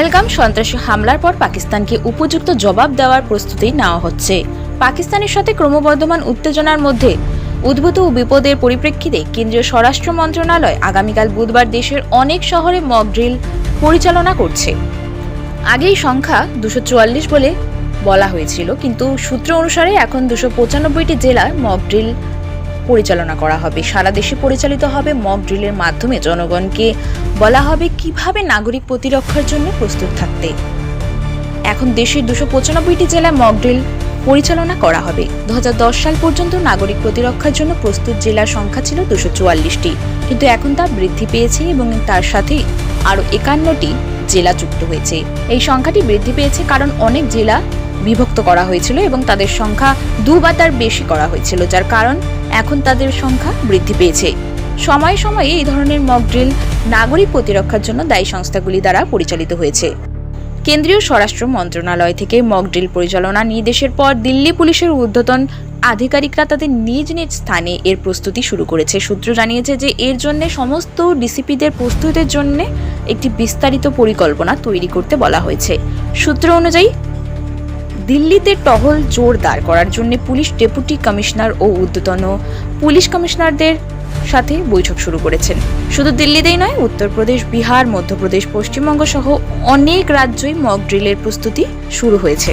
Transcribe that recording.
পহেলগাম সন্ত্রাসী হামলার পর পাকিস্তানকে উপযুক্ত জবাব দেওয়ার প্রস্তুতি নেওয়া হচ্ছে। পাকিস্তানের সাথে ক্রমবর্ধমান উত্তেজনার মধ্যে উদ্ভূত ও বিপদের পরিপ্রেক্ষিতে কেন্দ্রীয় স্বরাষ্ট্র মন্ত্রণালয় আগামীকাল বুধবার দেশের অনেক শহরে মক ড্রিল পরিচালনা করছে। আগেই সংখ্যা দুশো চুয়াল্লিশ বলে বলা হয়েছিল, কিন্তু সূত্র অনুসারে এখন দুশো পঁচানব্বইটি জেলায় মক ড্রিল পরিচালনা করা হবে। সারা দেশে পরিচালিত হবে মক ড্রিলের মাধ্যমে জনগণকে বলা হবে কীভাবে নাগরিক প্রতিরক্ষার জন্য প্রস্তুত থাকতে। এখন দেশের দুশো পঁচানব্বইটি জেলায় মক ড্রিল পরিচালনা করা হবে। দু হাজার দশ সাল পর্যন্ত নাগরিক প্রতিরক্ষার জন্য প্রস্তুত জেলার সংখ্যা ছিল দুশো চুয়াল্লিশটি। কিন্তু এখন তা বৃদ্ধি পেয়েছে এবং তার সাথে আরও একান্নটি জেলা যুক্ত হয়েছে। এই সংখ্যাটি বৃদ্ধি পেয়েছে কারণ অনেক জেলা বিভক্ত করা হয়েছিল এবং তাদের সংখ্যা দু বা তার বেশি করা হয়েছিল, যার কারণ এখন তাদের সংখ্যা বৃদ্ধি পেয়েছে। সময়ে সময়ে এই ধরনের মকড্রিল নাগরিক প্রতিরক্ষার জন্য দায়ী সংস্থাগুলি দ্বারা পরিচালিত হয়েছে। কেন্দ্রীয় স্বরাষ্ট্র মন্ত্রণালয় থেকে মকড্রিল পরিচালনা নির্দেশের পর দিল্লি পুলিশের ঊর্ধ্বতন আধিকারিকরা তাদের নিজ নিজ স্থানে এর প্রস্তুতি শুরু করেছে। সূত্র জানিয়েছে যে এর জন্য সমস্ত ডিসিপিদের প্রস্তুতের জন্য একটি বিস্তারিত পরিকল্পনা তৈরি করতে বলা হয়েছে। সূত্র অনুযায়ী দিল্লিতে টহল জোরদার করার জন্য পুলিশ ডেপুটি কমিশনার ও ঊর্ধ্বতন পুলিশ কমিশনারদের সাথে বৈঠক শুরু করেছেন। শুধু দিল্লিতেই নয়, উত্তরপ্রদেশ, বিহার, মধ্যপ্রদেশ, পশ্চিমবঙ্গ সহ অনেক রাজ্যই মক ড্রিলের প্রস্তুতি শুরু হয়েছে।